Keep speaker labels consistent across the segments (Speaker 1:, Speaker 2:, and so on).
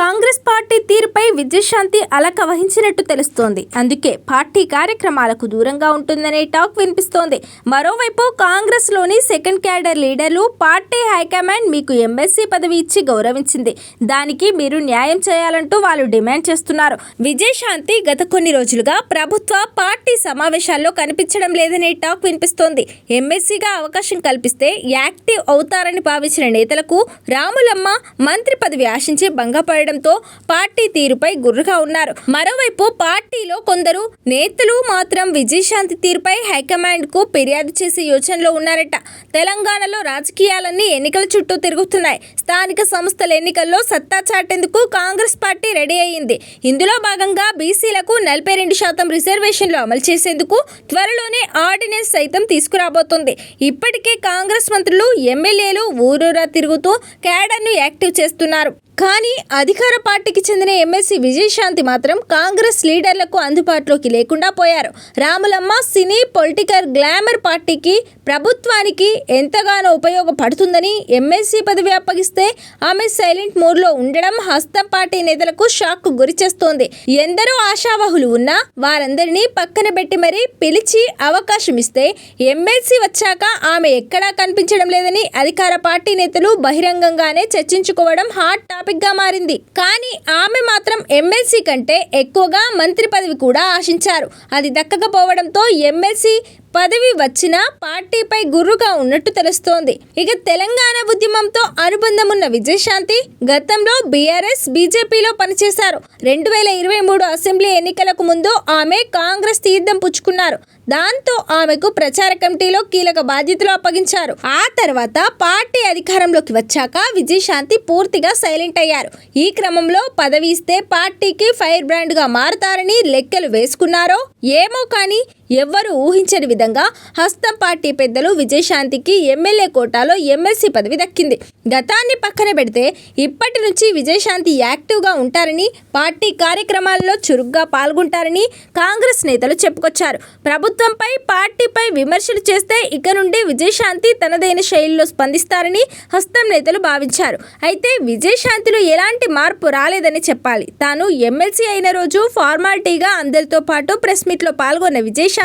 Speaker 1: 刚 Congress party తీరుపై విజయశాంతి అలక వహించినట్టు తెలుస్తోంది. అందుకే పార్టీ కార్యక్రమాలకు దూరంగా ఉంటుందనే టాక్ వినిపిస్తోంది. మరోవైపు కాంగ్రెస్లోని సెకండ్ క్యాడర్ లీడర్లు పార్టీ హైకమాండ్ మీకు ఎంఎస్సీ పదవి ఇచ్చి గౌరవించింది. దానికి మీరు న్యాయం చేయాలంటూ వాళ్ళు డిమాండ్ చేస్తున్నారు. విజయశాంతి గత కొన్ని రోజులుగా ప్రభుత్వ పార్టీ సమావేశాల్లో కనిపించడం లేదనే టాక్ వినిపిస్తోంది. ఎంఎస్సీగా అవకాశం కల్పిస్తే యాక్టివ్ అవుతారని భావించిన నేతలకు రాములమ్మ మంత్రి పదవి ఆశించి భంగపడడంతో పార్టీ తీరుపై గుర్రుగా ఉన్నారు. మరోవైపు పార్టీలో కొందరు నేతలు మాత్రం విజయశాంతి తీరుపై హైకమాండ్కు ఫిర్యాదు చేసే యోచనలో ఉన్నారట. తెలంగాణలో రాజకీయాలన్నీ ఎన్నికల చుట్టూ తిరుగుతున్నాయి. స్థానిక సంస్థల ఎన్నికల్లో సత్తా చాటేందుకు కాంగ్రెస్ పార్టీ రెడీ అయింది ఇందులో భాగంగా బీసీలకు నలభై రెండు శాతం రిజర్వేషన్లు అమలు చేసేందుకు త్వరలోనే ఆర్డినెన్స్ సైతం తీసుకురాబోతోంది. ఇప్పటికే కాంగ్రెస్ మంత్రులు ఎమ్మెల్యేలు ఊరూరా తిరుగుతూ క్యాడర్ను యాక్టివ్ చేస్తున్నారు. కానీ అధికార పార్టీకి చెందిన ఎమ్మెల్సీ విజయశాంతి మాత్రం కాంగ్రెస్ లీడర్లకు అందుబాటులోకి లేకుండా పోయారు. రాములమ్మ సినీ పొలిటికల్ గ్లామర్ పార్టీకి ప్రభుత్వానికి ఎంతగానో ఉపయోగపడుతుందని ఎమ్మెల్సీ పదవి అప్పగిస్తే ఆమె సైలెంట్ మోడ్లో ఉండడం హస్తం పార్టీ నేతలకు షాక్ గురి చేస్తోంది ఎందరో ఆశావహులు ఉన్నా వారందరినీ పక్కన పెట్టి మరీ పిలిచి అవకాశం ఇస్తే ఎమ్మెల్సీ వచ్చాక ఆమె ఎక్కడా కనిపించడం లేదని అధికార పార్టీ నేతలు బహిరంగంగానే చర్చించుకోవడం హాట్ టాపిక్ గా మారింది. కానీ ఆమె మాత్రం ఎమ్మెల్సీ కంటే ఎక్కువగా మంత్రి పదవి కూడా ఆశించారు. అది దక్కకపోవడంతో ఎమ్మెల్సీ పదవి వచ్చినా పార్టీపై గుర్రుగా ఉన్నట్టు తెలుస్తోంది. ఇక తెలంగాణ ఉద్యమంతో అనుబంధం ఉన్న విజయశాంతి గతంలో బీఆర్ఎస్ బీజేపీలో పనిచేశారు. రెండు వేల ఇరవై మూడు అసెంబ్లీ ఎన్నికలకు ముందు ఆమె కాంగ్రెస్ తీర్థం పుచ్చుకున్నారు. దాంతో ఆమెకు ప్రచార కమిటీలో కీలక బాధ్యతలు అప్పగించారు. ఆ తర్వాత పార్టీ అధికారంలోకి వచ్చాక విజయశాంతి పూర్తిగా సైలెంట్ అయ్యారు. ఈ క్రమంలో పదవి ఇస్తే పార్టీకి ఫైర్ బ్రాండ్గా మారతారని లెక్కలు వేసుకున్నారో ఏమో కానీ ఎవ్వరూ ఊహించని విధంగా హస్తం పార్టీ పెద్దలు విజయశాంతికి ఎమ్మెల్యే కోటాలో ఎమ్మెల్సీ పదవి దక్కింది. గతాన్ని పక్కన పెడితే ఇప్పటి నుంచి విజయశాంతి యాక్టివ్గా ఉంటారని పార్టీ కార్యక్రమాల్లో చురుగ్గా పాల్గొంటారని కాంగ్రెస్ నేతలు చెప్పుకొచ్చారు. ప్రభుత్వంపై పార్టీపై విమర్శలు చేస్తే ఇక నుండి విజయశాంతి తనదైన శైలిలో స్పందిస్తారని హస్తం నేతలు భావించారు. అయితే విజయశాంతిలో ఎలాంటి మార్పు రాలేదని చెప్పాలి. తాను ఎమ్మెల్సీ అయిన రోజు ఫార్మాలిటీగా అందరితో పాటు ప్రెస్ మీట్లో పాల్గొన్న విజయశాంతి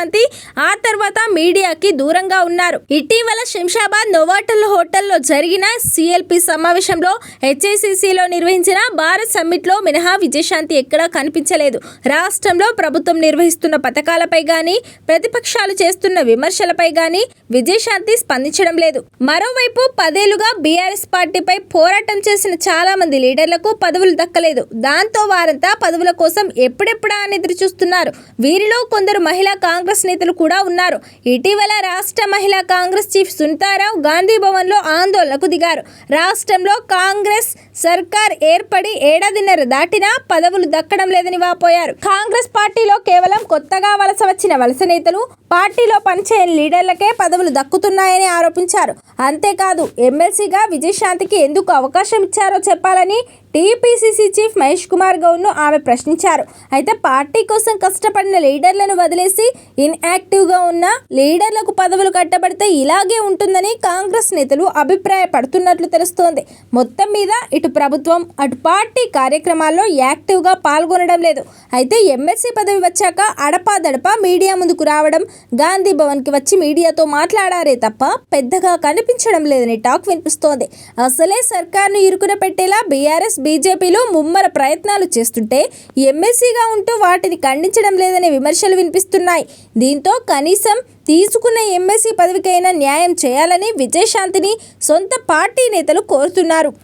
Speaker 1: ఆ తర్వాత మీడియాకి దూరంగా ఉన్నారు. ఇటీవల శంషాబాద్ నోవాటల్ హోటల్లో జరిగిన సిఎల్పి సమావేశంలో హెచ్ఐసిసిలో నిర్వహించిన భారత్ సమ్మిట్లో మినహా విజయశాంతి ఎక్కడా కనిపించలేదు. రాష్ట్రంలో ప్రభుత్వం నిర్వహిస్తున్న పథకాలపై గాని ప్రతిపక్షాలు చేస్తున్న విమర్శలపై గాని విజయశాంతి స్పందించడం లేదు. మరోవైపు పదేలుగా బీఆర్ఎస్ పార్టీపై పోరాటం చేసిన చాలా మంది లీడర్లకు పదవులు దక్కలేదు. దాంతో వారంతా పదవుల కోసం ఎప్పుడెప్పుడా అని ఎదురు చూస్తున్నారు వీరిలో కొందరు మహిళా కాంగ్రెస్ కాంగ్రెస్ నేతలు కూడా ఉన్నారు. ఇటీవల రాష్ట్ర మహిళా కాంగ్రెస్ చీఫ్ సునీతారావు గాంధీ భవన్లో ఆందోళనకు దిగారు. రాష్ట్రంలో కాంగ్రెస్ సర్కార్ ఏర్పడి ఏడాదిన్నర దాటినా పదవులు దక్కడం లేదని వాపోయారు. కాంగ్రెస్ పార్టీలో కేవలం కొత్తగా వలస వచ్చిన వలస నేతలు పార్టీలో పనిచేయని లీడర్లకే పదవులు దక్కుతున్నాయని ఆరోపించారు. అంతేకాదు ఎమ్మెల్సీగా విజయశాంతికి ఎందుకు అవకాశం ఇచ్చారో చెప్పాలని టీపీసీసీ చీఫ్ మహేష్ కుమార్ గౌడ్ను ఆమె ప్రశ్నించారు. అయితే పార్టీ కోసం కష్టపడిన లీడర్లను వదిలేసి ఇన్యాక్టివ్గా ఉన్న లీడర్లకు పదవులు కట్టబడితే ఇలాగే ఉంటుందని కాంగ్రెస్ నేతలు అభిప్రాయపడుతున్నట్లు తెలుస్తోంది. మొత్తం మీద ఇటు ప్రభుత్వం అటు పార్టీ కార్యక్రమాల్లో యాక్టివ్గా పాల్గొనడం లేదు. అయితే ఎమ్మెల్సీ పదవి వచ్చాక అడపాదడపా మీడియా ముందుకు రావడం గాంధీ భవన్కి వచ్చి మీడియాతో మాట్లాడారే తప్ప పెద్దగా కనిపించడం లేదని టాక్ వినిపిస్తోంది. అసలే సర్కార్ను ఇరుకున పెట్టేలా బీఆర్ఎస్ బీజేపీలో ముమ్మర ప్రయత్నాలు చేస్తుంటే ఎమ్మెల్సీగా ఉంటూ వాటిని ఖండించడం లేదనే విమర్శలు వినిపిస్తున్నాయి. దీంతో కనీసం తీసుకున్న ఎమ్మెల్సీ పదవికైనా న్యాయం చేయాలని విజయశాంతిని సొంత పార్టీ నేతలు కోరుతున్నారు.